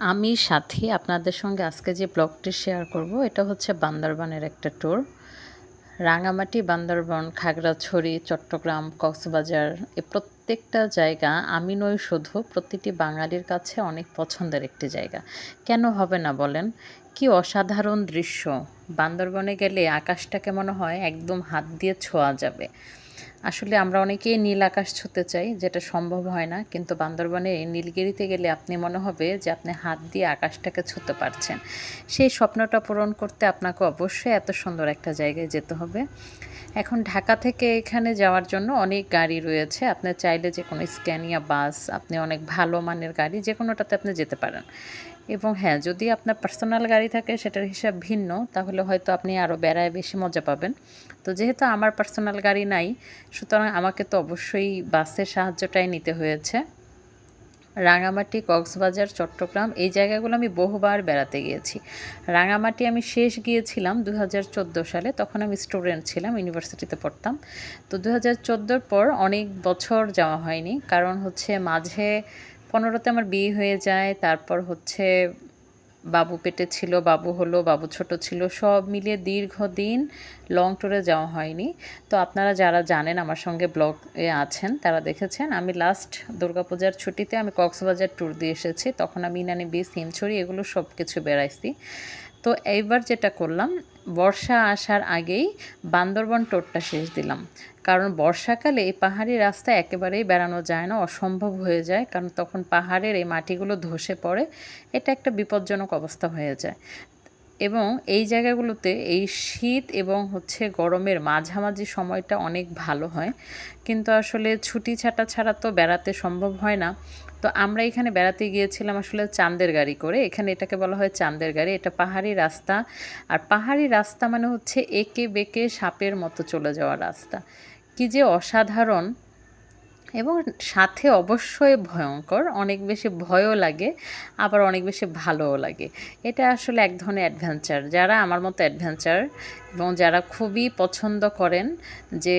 আমি সাথী আপনাদের সঙ্গে আজকে যে ব্লগটি শেয়ার করব, এটা হচ্ছে বান্দরবানের একটা ট্যুর রাঙামাটি, বান্দরবান, খাগড়াছড়ি, চট্টগ্রাম, কক্সবাজার, এ প্রত্যেকটা জায়গা আমি নই শুধু, প্রতিটি বাঙালির কাছে অনেক পছন্দের একটি জায়গা। কেন হবে না বলেন? কি অসাধারণ দৃশ্য। বান্দরবনে গেলে আকাশটাকে মনে হয় একদম হাত দিয়ে ছোঁয়া যাবে। আসলে আমরা অনেকেই নীল আকাশ ছুঁতে চাই, যেটা সম্ভব হয় না। কিন্তু বান্দরবনে নীলগিরিতে গেলে আপনি মনে হবে যে আপনি হাত দিয়ে আকাশটাকে ছুঁতে পারছেন। সেই স্বপ্নটা পূরণ করতে আপনাকে অবশ্যই এত সুন্দর একটা জায়গায় যেতে হবে। এখন ঢাকা থেকে এখানে যাওয়ার জন্য অনেক গাড়ি রয়েছে। আপনি চাইলে যে কোনো স্ক্যানিয়া বাস, আপনি অনেক ভালো মানের গাড়ি, যে কোনোটাতে আপনি যেতে পারেন। এবং হ্যাঁ যদি আপনার পার্সোনাল গাড়ি থাকে, সেটার হিসাব ভিন্ন, তাহলে হয়তো আপনি আরও বেড়ায় বেশি মজা পাবেন। তো যেহেতু আমার পার্সোনাল গাড়ি নাই, সুতরাং আমাকে তো অবশ্যই বাসের সাহায্যটাই নিতে হয়েছে। রাঙামাটি, কক্সবাজার, চট্টগ্রাম এই জায়গাগুলো আমি বহুবার বেড়াতে গিয়েছি। রাঙামাটি আমি শেষ গিয়েছিলাম দু হাজার চোদ্দ সালে, তখন আমি স্টুডেন্ট ছিলাম, ইউনিভার্সিটিতে পড়তাম। তো দু হাজার পর অনেক বছর যাওয়া হয়নি, কারণ হচ্ছে মাঝে পনেরোতে আমার বিয়ে হয়ে যায়, তারপর হচ্ছে বাবু পেটে ছিল, বাবু হলো, বাবু ছোট ছিল, সব মিলিয়ে দীর্ঘদিন লং ট্যুরে যাওয়া হয়নি। তো আপনারা যারা জানেন আমার সঙ্গে ব্লগ এ আছেন, তারা দেখেছেন আমি লাস্ট দুর্গাপূজার ছুটিতে আমি কক্সবাজার ট্যুর দিয়ে এসেছি। তখন আমি ইনানি বিচ হিমছড়ি এগুলো সব কিছু বেড়াইছি। তো এইবার যেটা করলাম, বর্ষা আসার আগেই বান্দরবন টোটটা শেষ দিলাম। কারণ বর্ষাকালে এই পাহাড়ি রাস্তা একেবারেই বেড়ানো যায় না, অসম্ভব হয়ে যায়। কারণ তখন পাহাড়ের এই মাটিগুলো ধসে পড়ে, এটা একটা বিপজ্জনক অবস্থা হয়ে যায়। এবং এই জায়গাগুলোতে এই শীত এবং হচ্ছে গরমের মাঝামাঝি সময়টা অনেক ভালো হয়। কিন্তু আসলে ছুটি ছাটা ছাড়া তো বেড়াতে সম্ভব হয় না। তো আমরা এখানে বেড়াতে গিয়েছিলাম আসলে চাঁদের গাড়ি করে। এখানে এটাকে বলা হয় চাঁদের গাড়ি। এটা পাহাড়ি রাস্তা। আর পাহাড়ি রাস্তা মানে হচ্ছে একে বেঁকে সাপের মতো চলে যাওয়া রাস্তা। কি যে অসাধারণ! এবং সাথে অবশ্যই ভয়ঙ্কর। অনেক বেশি ভয়ও লাগে, আবার অনেক বেশি ভালোও লাগে। এটা আসলে এক ধরনের অ্যাডভেঞ্চার যারা আমার মতো অ্যাডভেঞ্চার এবং যারা খুবই পছন্দ করেন যে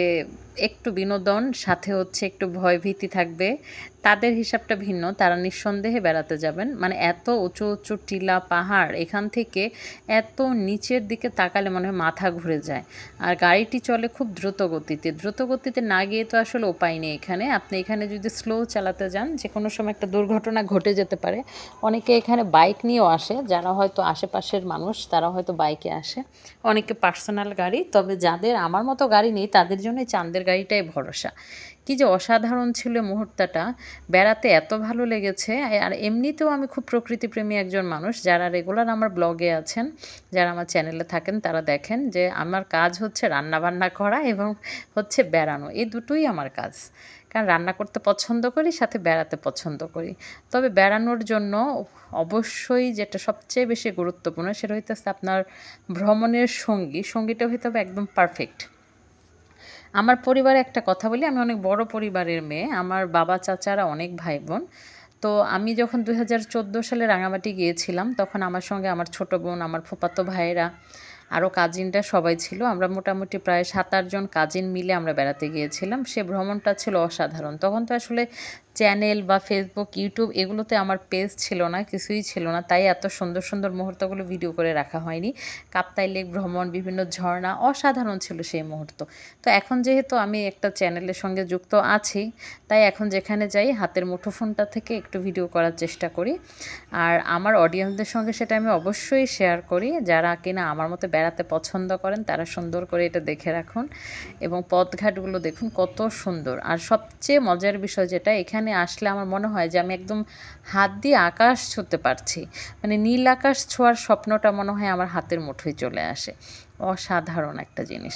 একটু বিনোদন, সাথে হচ্ছে একটু ভয়ভীতি থাকবে, তাদের হিসাবটা ভিন্ন। তারা নিঃসন্দেহে বেড়াতে যাবেন। মানে এত উঁচু উঁচু টিলা পাহাড়, এখান থেকে এত নিচের দিকে তাকালে মনে হয় মাথা ঘুরে যায়। আর গাড়িটি চলে খুব দ্রুত গতিতে। দ্রুত গতিতে না গিয়ে তো আসলে উপায় নেই এখানে। আপনি এখানে যদি স্লো চালাতে যান যে কোনো সময় একটা দুর্ঘটনা ঘটে যেতে পারে। অনেকে এখানে বাইক নিয়েও আসে। যারা হয়তো আশেপাশের মানুষ, তারা হয়তো বাইকে আসে। অনেকে পার্সোনাল গাড়ি তবে যাদের আমার মতো গাড়ি নেই তাদের জন্য চাঁদের গাড়িটাই ভরসা। কি যে অসাধারণ ছিল মুহূর্তটা, বেড়াতে এত ভালো লেগেছে। আর এমনিতেও আমি খুব প্রকৃতিপ্রেমী একজন মানুষ। যারা রেগুলার আমার ব্লগে আছেন, যারা আমার চ্যানেলে থাকেন, তারা দেখেন যে আমার কাজ হচ্ছে রান্না বান্না করা এবং হচ্ছে বেড়ানো। এই দুটোই আমার কাজ। কারণ রান্না করতে পছন্দ করি, সাথে বেড়াতে পছন্দ করি। তবে বেড়ানোর জন্য অবশ্যই যেটা সবচেয়ে বেশি গুরুত্বপূর্ণ, সেটা হইতেছে আপনার ভ্রমণের সঙ্গী। সঙ্গীটা হইতে হবে একদম পারফেক্ট আমার পরিবারে একটা কথা বলি, আমি অনেক বড় পরিবারের মেয়ে, আমার বাবা, চাচারা অনেক ভাই বোন তো আমি যখন দু হাজার চোদ্দ সালে রাঙামাটি গিয়েছিলাম, তখন আমার সঙ্গে আমার ছোট বোন, আমার ফুপাতো ভাইয়েরা আরও কাজিনরা সবাই ছিল। আমরা মোটামুটি প্রায় সাত আটজন কাজিন মিলে আমরা বেড়াতে গিয়েছিলাম। সে ভ্রমণটা ছিল অসাধারণ। তখন তো আসলে চ্যানেল বা ফেসবুক ইউটিউব এগুলোতে আমার পেজ ছিল না, কিছুই ছিল না। তাই এত সুন্দর সুন্দর মুহূর্তগুলো ভিডিও করে রাখা হয়নি। কাপ্তাই লেক, ভ্রমণ, বিভিন্ন ঝর্ণা অসাধারণ ছিল সেই মুহূর্ত। তো এখন যেহেতু আমি একটা চ্যানেলের সঙ্গে যুক্ত আছি, তাই এখন যেখানে যাই, হাতের মুঠোফোনটা থেকে একটু ভিডিও করার চেষ্টা করি। আর আমার অডিয়েন্সদের সঙ্গে সেটা আমি অবশ্যই শেয়ার করি। যারা কিনা আমার মতো বেড়াতে পছন্দ করেন, তারা সুন্দর করে এটা দেখে রাখুন। এবং পথঘাটগুলো দেখুন, কত সুন্দর। আর সবচেয়ে মজার বিষয় যেটা, এখানে এখানে আসলে আমার মনে হয় যে আমি একদম হাত দিয়ে আকাশ ছুঁতে পারছি। মানে নীল আকাশ ছোঁয়ার স্বপ্নটা মনে হয় আমার হাতের মুঠোয় চলে আসে। অসাধারণ একটা জিনিস।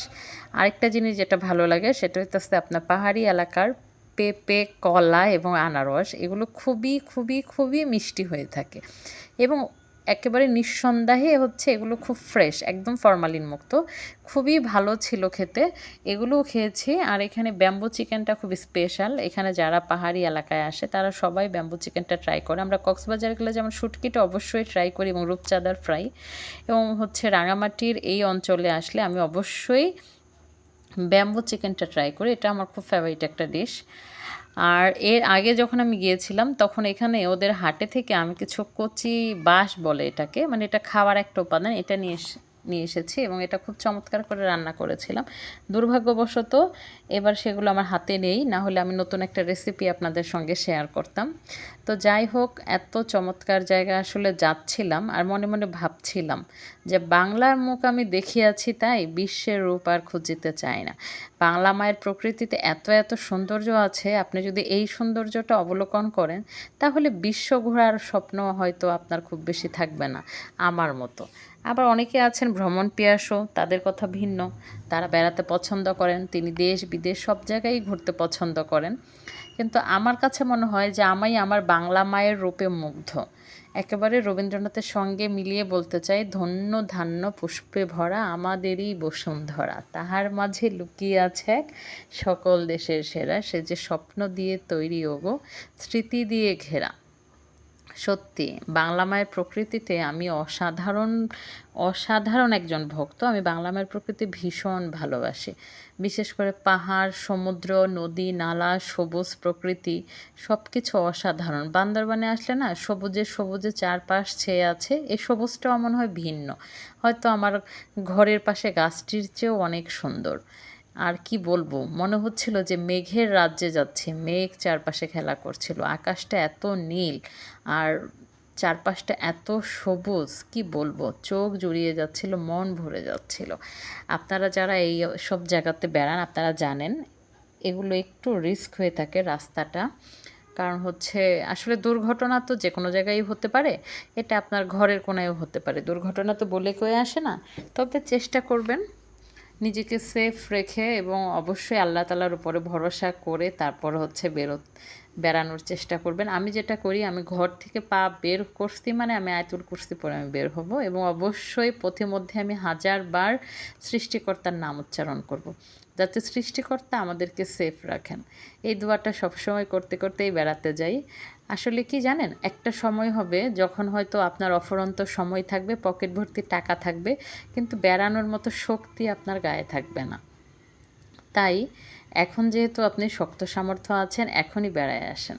আরেকটা জিনিস যেটা ভালো লাগে সেটা হচ্ছে আপনার পাহাড়ি এলাকার পেঁপে, কলা এবং আনারস এগুলো খুবই খুবই খুবই মিষ্টি হয়ে থাকে। এবং একেবারে নিঃসন্দেহে হচ্ছে এগুলো খুব ফ্রেশ একদম ফরমালিন মুক্ত খুবই ভালো ছিল খেতে, এগুলোও খেয়েছি। আর এখানে ব্যাম্বু চিকেনটা খুব স্পেশাল এখানে যারা পাহাড়ি এলাকায় আসে, তারা সবাই ব্যাম্বু চিকেনটা ট্রাই করে। আমরা কক্সবাজার গেলে যেমন শুটকিটা অবশ্যই ট্রাই করি এবং রূপচাঁদার ফ্রাই এবং হচ্ছে রাঙামাটির এই অঞ্চলে আসলে আমি অবশ্যই ব্যাম্বু চিকেনটা ট্রাই করি। এটা আমার খুব ফেভারিট একটা ডিশ আর এর আগে যখন আমি গিয়েছিলাম, তখন এখানে ওদের হাটে থেকে আমি কিছু কচি বাঁশ বলে এটাকে মানে এটা খাওয়ার একটা উপাদান, এটা নিয়ে নিয়ে এসেছি এবং এটা খুব চমৎকার করে রান্না করেছিলাম। দুর্ভাগ্যবশত এবার সেগুলো আমার হাতে নেই, না হলে আমি নতুন একটা রেসিপি আপনাদের সঙ্গে শেয়ার করতাম। তো যাই হোক, এত চমৎকার জায়গা আসলে যাচ্ছিলাম আর মনে মনে ভাবছিলাম যে বাংলার মুখ আমি দেখিয়াছি তাই বিশ্বের রূপ আর খুঁজিতে চাই না। বাংলা মায়ের প্রকৃতিতে এত এত সৌন্দর্য আছে, আপনি যদি এই সৌন্দর্যটা অবলোকন করেন, তাহলে বিশ্ব ঘোরার স্বপ্ন হয়তো আপনার খুব বেশি থাকবে না, আমার মতো। আবার অনেকে আছেন ভ্রমণ পিয়াসও, তাদের কথা ভিন্ন। তারা বেড়াতে পছন্দ করেন, তিনি দেশ, বিদেশ, সব জায়গায় ঘুরতে পছন্দ করেন। কিন্তু আমার কাছে মনে হয় যে আমাই আমার বাংলা মায়ের রূপে মুগ্ধ। একেবারে রবীন্দ্রনাথের সঙ্গে মিলিয়ে বলতে চাই, ধন্য ধান্য পুষ্পে ভরা আমাদেরই বসুন্ধরা। তাহার মাঝে লুকিয়ে আছে এক সকল দেশের সেরা, সে যে স্বপ্ন দিয়ে তৈরি ওগো, স্মৃতি দিয়ে ঘেরা। সত্যি, বাংলা মায়ের প্রকৃতিতে আমি অসাধারণ অসাধারণ একজন ভক্ত। আমি বাংলা মায়ের প্রকৃতি ভীষণ ভালোবাসি। বিশেষ করে পাহাড়, সমুদ্র, নদী, নালা, সবুজ প্রকৃতি সব কিছু অসাধারণ। বান্দরবানে আসলে না, সবুজে সবুজে চারপাশ ছেয়ে আছে, এই সবুজটাও মনে হয় ভিন্ন। হয়তো আমার ঘরের পাশে গাছটির চেয়েও অনেক সুন্দর। আর কি বলব? মনে হচ্ছিল যে মেঘের রাজ্যে যাচ্ছে। মেঘ চারপাশে খেলা করছিল। আকাশটা এত নীল আর চারপাশটা এত সবুজ, কি বলব? চোখ জুড়িয়ে যাচ্ছিল, মন ভরে যাচ্ছিল। আপনারা যারা এই সব জায়গাতে বেড়ান, আপনারা জানেন এগুলো একটু রিস্ক হয়ে থাকে রাস্তাটা। কারণ হচ্ছে আসলে দুর্ঘটনা তো যে কোনো জায়গায় হতে পারে, এটা আপনার ঘরের কোনায়ও হতে পারে। দুর্ঘটনা তো বলে কয়ে আসে না। তবে চেষ্টা করবেন নিজেকে সেফ রেখে এবং অবশ্যই আল্লাহ তালার উপরে ভরসা করে তারপর হচ্ছে বেরো বেড়ানোর চেষ্টা করবেন। আমি যেটা করি, আমি ঘর থেকে পা বের করছি মানে আমি আয়তুল কুর্সি পরে আমি বের হব এবং অবশ্যই পথে মধ্যে আমি হাজারবার সৃষ্টিকর্তার নাম উচ্চারণ করব। যাতে সৃষ্টিকর্তা আমাদেরকে সেফ রাখেন। এই দোয়াটা সবসময় করতে, করতেই বেড়াতে যাই। আসলে কি জানেন, একটা সময় হবে যখন হয়তো আপনার অফরন্ত সময় থাকবে, পকেট ভর্তি টাকা থাকবে, কিন্তু বেড়ানোর মতো শক্তি আপনার গায়ে থাকবে না। তাই এখন যেহেতু আপনি শক্ত সামর্থ্য আছেন, এখনই বেড়ায় আসেন।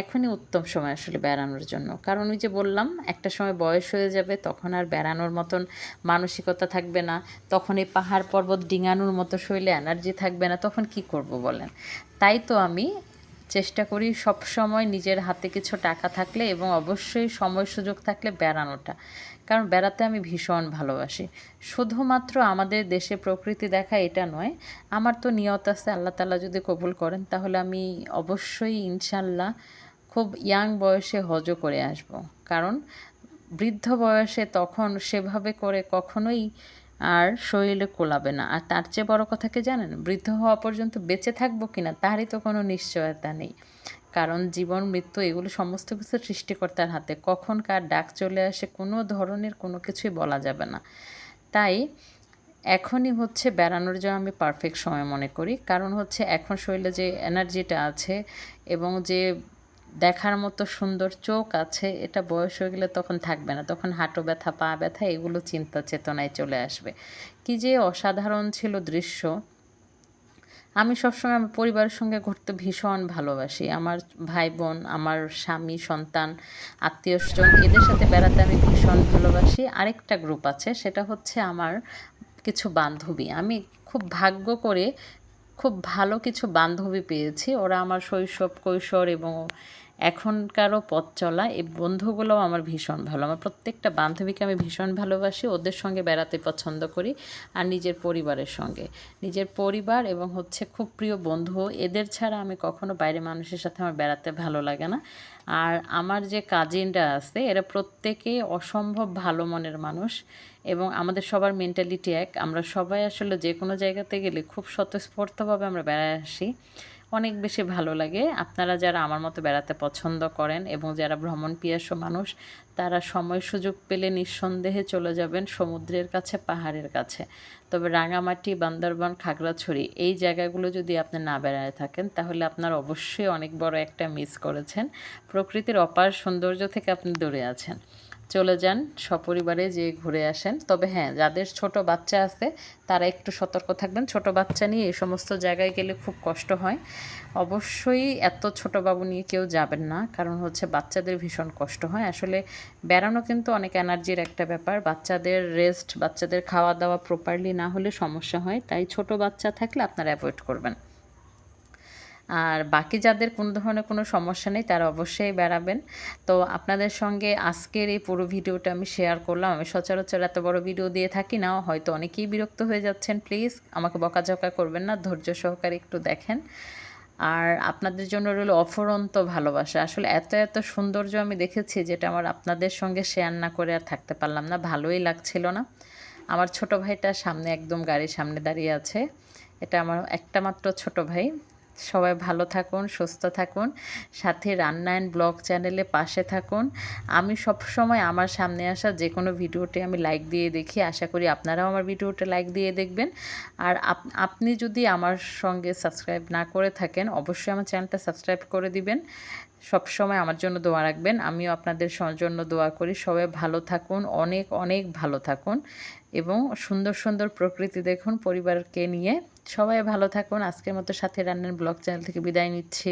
এখনই উত্তম সময় আসলে বেড়ানোর জন্য। কারণ ওই যে বললাম, একটা সময় বয়স হয়ে যাবে, তখন আর বেড়ানোর মতন মানসিকতা থাকবে না। তখন এই পাহাড় পর্বত ডিঙানোর মতো শৈলে এনার্জি থাকবে না। তখন কি করব বলেন? তাই তো আমি চেষ্টা করি সব সময় নিজের হাতে কিছু টাকা থাকলে এবং অবশ্যই সময় সুযোগ থাকলে বেড়ানোটা। কারণ বেড়াতে আমি ভীষণ ভালোবাসি। শুধুমাত্র আমাদের দেশে প্রকৃতি দেখা এটা নয়, আমার তো নিয়ত আছে আল্লাহ তালা যদি কবুল করেন তাহলে আমি অবশ্যই ইনশাল্লাহ খুব ইয়াং বয়সে হজও করে আসব। কারণ বৃদ্ধ বয়সে তখন সেভাবে করে কখনোই আর শরীরে কোলাবে না। আর তার চেয়ে বড় কথা কি জানেন? বৃদ্ধ হওয়া পর্যন্ত বেঁচে থাকব কিনা তারই তো কোনো নিশ্চয়তা নেই। কারণ জীবন, মৃত্যু এগুলো সমস্ত কিছু সৃষ্টিকর্তার হাতে। কখন কার ডাক চলে আসে কোনো ধরনের কোনো কিছুই বলা যাবে না। তাই এখনই হচ্ছে বেড়ানোর জন্য আমি পারফেক্ট সময় মনে করি। কারণ হচ্ছে এখন শরীরে যে এনার্জিটা আছে এবং যে দেখার মতো সুন্দর চোখ আছে, এটা বয়স হয়ে গেলে তখন থাকবে না। তখন হাঁটু ব্যথা, পা ব্যথা, এগুলো চিন্তা চেতনায় চলে আসবে। কি যে অসাধারণ ছিল দৃশ্য। আমি সবসময় আমার পরিবারের সঙ্গে ঘুরতে ভীষণ ভালোবাসি। আমার ভাই বোন আমার স্বামী, সন্তান, আত্মীয় স্বজন, এদের সাথে বেড়াতে আমি ভীষণ ভালোবাসি। আরেকটা গ্রুপ আছে, সেটা হচ্ছে আমার কিছু বান্ধবী। আমি খুব ভাগ্য করে খুব ভালো কিছু বান্ধবী পেয়েছি। ওরা আমার শৈশব, কৈশোর এবং এখনকারও পথ চলা, এই বন্ধুগুলোও আমার ভীষণ ভালো। আমার প্রত্যেকটা বান্ধবীকে আমি ভীষণ ভালোবাসি, ওদের সঙ্গে বেড়াতে পছন্দ করি আর নিজের পরিবারের সঙ্গে। নিজের পরিবার এবং হচ্ছে খুব প্রিয় বন্ধু, এদের ছাড়া আমি কখনো বাইরে মানুষের সাথে আমার বেড়াতে ভালো লাগে না। আর আমার যে কাজিনরা আছে, এরা প্রত্যেকেই অসম্ভব ভালো মনের মানুষ এবং আমাদের সবার মেন্টালিটি এক। আমরা সবাই আসলে যে কোনো জায়গাতে গেলে খুব স্বতঃস্ফূর্তভাবে আমরা বেড়ায় আসি। অনেক বেশি ভালো লাগে। আপনারা যারা আমার মতো বেড়াতে পছন্দ করেন এবং যারা ভ্রমণ পিয়াসও মানুষ, তারা সময় সুযোগ পেলে নিঃসন্দেহে চলে যাবেন সমুদ্রের কাছে, পাহাড়ের কাছে। তবে রাঙামাটি, বান্দরবান, খাগড়াছড়ি এই জায়গাগুলো যদি আপনি না বেড়ায় থাকেন, তাহলে আপনার অবশ্যই অনেক বড় একটা মিস করেছেন। প্রকৃতির অপার সৌন্দর্য থেকে আপনি দূরে আছেন। চলে যান সপরিবারে যে ঘুরে আসেন। তবে হ্যাঁ যাদের ছোট বাচ্চা আছে, তারা একটু সতর্ক থাকবেন। ছোট বাচ্চা নিয়ে এই সমস্ত জায়গায় গেলে খুব কষ্ট হয়। অবশ্যই এত ছোট বাবু নিয়ে কেউ যাবেন না, কারণ হচ্ছে বাচ্চাদের ভীষণ কষ্ট হয়। আসলে বেড়ানো কিন্তু অনেক এনার্জির একটা ব্যাপার। বাচ্চাদের রেস্ট বাচ্চাদের খাওয়া দাওয়া প্রপারলি না হলে সমস্যা হয়। তাই ছোট বাচ্চা থাকলে আপনারা অ্যাভয়েড করবেন। আর বাকি যাদের কোনো ধরনের কোনো সমস্যা নেই, তারা অবশ্যই বেড়াবেন তো আপনাদের সঙ্গে আজকের এই পুরো ভিডিওটা আমি শেয়ার করলাম। আমি সচরাচর এত বড় ভিডিও দিয়ে থাকি না, হয়তো অনেকেই বিরক্ত হয়ে যাচ্ছেন প্লিজ আমাকে বকাঝকা করবেন না, ধৈর্য সহকারে একটু দেখেন। আর আপনাদের জন্য রইল অফরন্ত ভালোবাসা। আসলে এত এত সৌন্দর্য আমি দেখেছি যেটা আমার আপনাদের সঙ্গে শেয়ার না করে আর থাকতে পারলাম না, ভালোই লাগছিল না। আমার ছোট ভাইটা সামনে একদম গাড়ির সামনে দাঁড়িয়ে আছে। এটা আমার একটা মাত্র ছোট ভাই। সবাই ভালো থাকুন, সুস্থ থাকুন, সাথে রান্না অ্যান্ড ব্লগ চ্যানেলে পাশে থাকুন। আমি সব সময় আমার সামনে আসা যে কোনো ভিডিওতে আমি লাইক দিয়ে দেখি, আশা করি আপনারাও আমার ভিডিওটা লাইক দিয়ে দেখবেন। আর আপ- আপনি যদি আমার সঙ্গে সাবস্ক্রাইব না করে থাকেন, অবশ্যই আমার চ্যানেলটা সাবস্ক্রাইব করে দিবেন। সব সময় আমার জন্য দোয়া রাখবেন। আমিও আপনাদের জন্য দোয়া করি। সবাই ভালো থাকুন, অনেক অনেক ভালো থাকুন। এবং সুন্দর সুন্দর প্রকৃতি দেখুন পরিবারকে নিয়ে। সবাই ভালো থাকুন। আজকের মতো সাথে রান্নার ব্লগ চ্যানেল থেকে বিদায় নিচ্ছি।